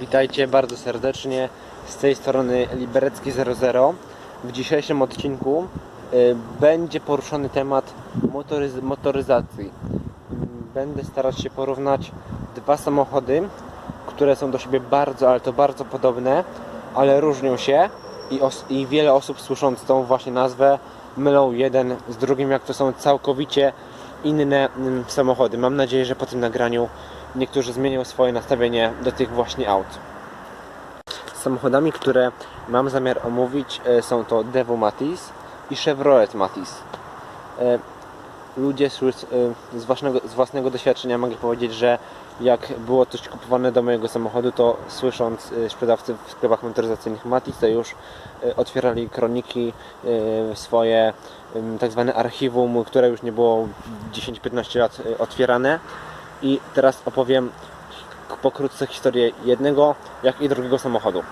Witajcie bardzo serdecznie z tej strony Liberecki 00. W dzisiejszym odcinku y, będzie poruszony temat motoryz- motoryzacji. Będę starać się porównać dwa samochody, które są do siebie bardzo, ale to bardzo podobne, ale różnią się i, i wiele osób słysząc tą właśnie nazwę mylą jeden z drugim, jak to są całkowicie inne mm, samochody. Mam nadzieję, że po tym nagraniu niektórzy zmienią swoje nastawienie do tych właśnie aut. Samochodami, które mam zamiar omówić e, są to Devo Matiz i Chevrolet Matiz. E, Ludzie e, z własnego, z własnego doświadczenia mogę powiedzieć, że jak było coś kupowane do mojego samochodu, to słysząc sprzedawcy w sklepach motoryzacyjnych Matiz, to już otwierali kroniki swoje tak zwane archiwum, które już nie było 10-15 lat otwierane. I teraz opowiem pokrótce historię jednego, jak i drugiego samochodu.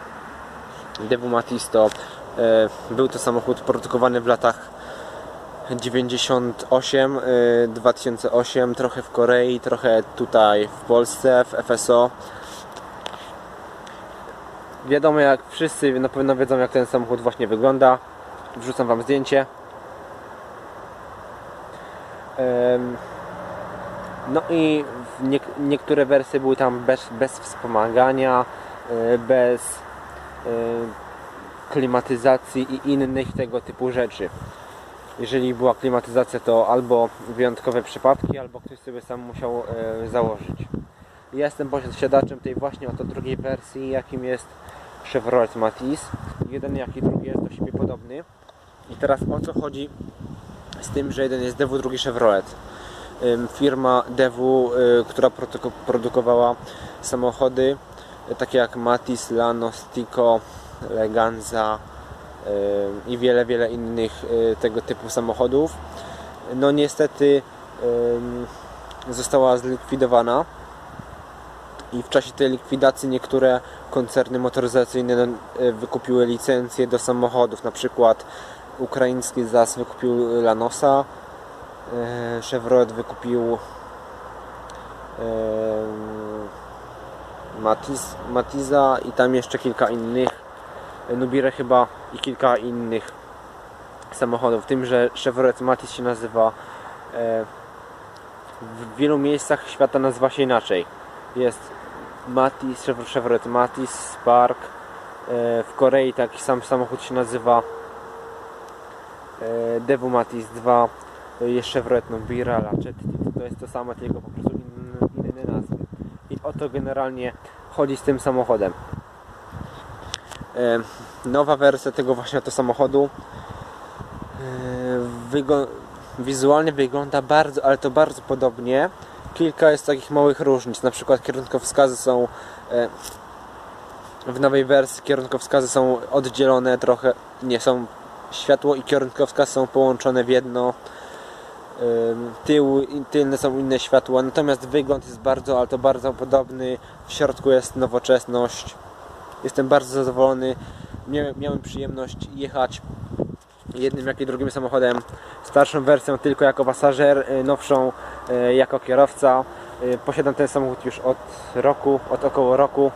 Devu Matiz to e, był to samochód produkowany w latach 98, e, 2008, trochę w Korei, trochę tutaj w Polsce, w FSO. Wiadomo jak wszyscy na pewno wiedzą jak ten samochód właśnie wygląda. Wrzucam wam zdjęcie. No i w niek- niektóre wersje były tam bez, bez wspomagania, e, bez e, klimatyzacji i innych tego typu rzeczy. Jeżeli była klimatyzacja, to albo wyjątkowe przypadki, albo ktoś sobie sam musiał e, założyć. Ja jestem posiadaczem tej właśnie oto drugiej wersji, jakim jest Chevrolet Matiz. Jeden jak i drugi jest do siebie podobny. I teraz o co chodzi z tym, że jeden jest Devu, drugi Chevrolet firma Devu, y, która produkowała samochody y, takie jak Matiz, Lanos, Tico, Leganza i wiele, wiele innych y, tego typu samochodów. No niestety została zlikwidowana i w czasie tej likwidacji niektóre koncerny motoryzacyjne no, wykupiły licencje do samochodów, na przykład ukraiński ZAS wykupił Lanosa, E, Chevrolet wykupił e, Matiz, Matiza i tam jeszcze kilka innych Nubire chyba i kilka innych samochodów, w tym, że Chevrolet Matiz się nazywa e, w wielu miejscach świata nazywa się inaczej. Jest Matiz, Chev- Chevrolet Matiz, Spark e, w Korei taki sam samochód się nazywa e, Devu Matiz 2 to jest Chevrolet Nobira, Lachetti, to jest to samo, tylko po prostu inne, inne nazwy. I o to generalnie chodzi z tym samochodem. Nowa wersja tego właśnie to samochodu wygo- wizualnie wygląda bardzo, ale to bardzo podobnie. Kilka jest takich małych różnic, na przykład kierunkowskazy są w nowej wersji kierunkowskazy są oddzielone trochę, nie są światło i kierunkowskaz są połączone w jedno tył, tylne są inne światła, natomiast wygląd jest bardzo, ale to bardzo podobny. W środku jest nowoczesność. Jestem bardzo zadowolony. Miałem, miałem przyjemność jechać jednym jak i drugim samochodem. Starszą wersją tylko jako pasażer, y, nowszą y, jako kierowca. Y, Posiadam ten samochód już od roku, od około roku.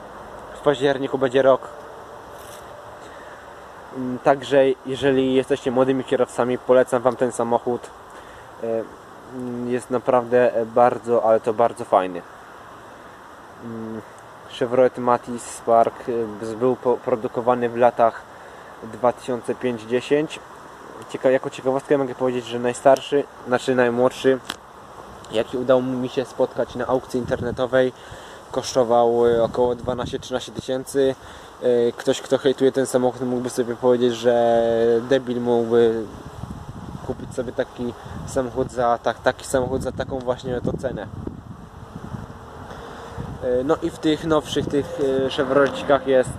W październiku będzie rok. Także jeżeli jesteście młodymi kierowcami, polecam Wam ten samochód. E, jest naprawdę bardzo, ale to bardzo fajny. Mm, Chevrolet Matiz Spark e, był produkowany w latach 2005-10. Cieka jako ciekawostkę mogę powiedzieć, że najstarszy, znaczy najmłodszy, jaki udało mi się spotkać na aukcji internetowej, kosztował e, około 12-13 tysięcy. Ktoś, kto hejtuje ten samochód, mógłby sobie powiedzieć, że debil mógłby kupić sobie taki samochód za tak, taki samochód za taką właśnie to cenę. E, No i w tych nowszych tych e, Chevrolecikach jest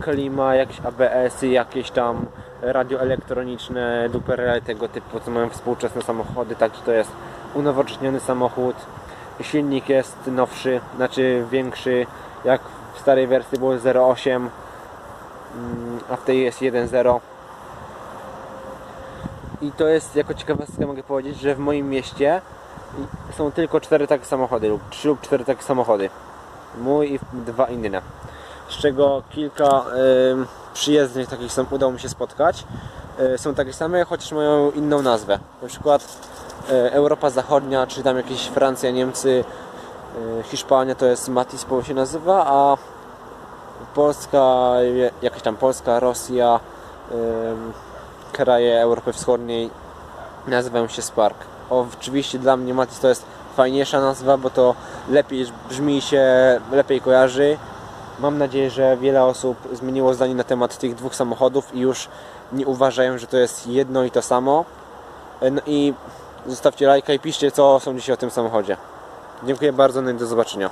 klima, jakieś ABS-y, jakieś tam radio elektroniczne, duperele tego typu, co mają współczesne samochody, taki to jest unowocześniony samochód. Silnik jest nowszy, znaczy większy, jak w starej wersji było 0,8, mm, a w tej jest 1,0. I to jest, jako ciekawostkę mogę powiedzieć, że w moim mieście są tylko cztery takie samochody, lub trzy lub cztery takie samochody. Mój i dwa inne. z czego kilka ym, przyjezdnych takich są, udało mi się spotkać. Y, są takie same, chociaż mają inną nazwę. Na przykład y, Europa Zachodnia, czy tam jakieś Francja, Niemcy, y, Hiszpania to jest Matispo się nazywa, a Polska, jakaś tam Polska, Rosja, ym, kraje Europy Wschodniej nazywają się Spark. Oczywiście dla mnie Matis to jest fajniejsza nazwa, bo to lepiej brzmi się, lepiej kojarzy. Mam nadzieję, że wiele osób zmieniło zdanie na temat tych dwóch samochodów i już nie uważają, że to jest jedno i to samo. No i zostawcie lajka i piszcie co sądzicie o tym samochodzie. Dziękuję bardzo, no i do zobaczenia.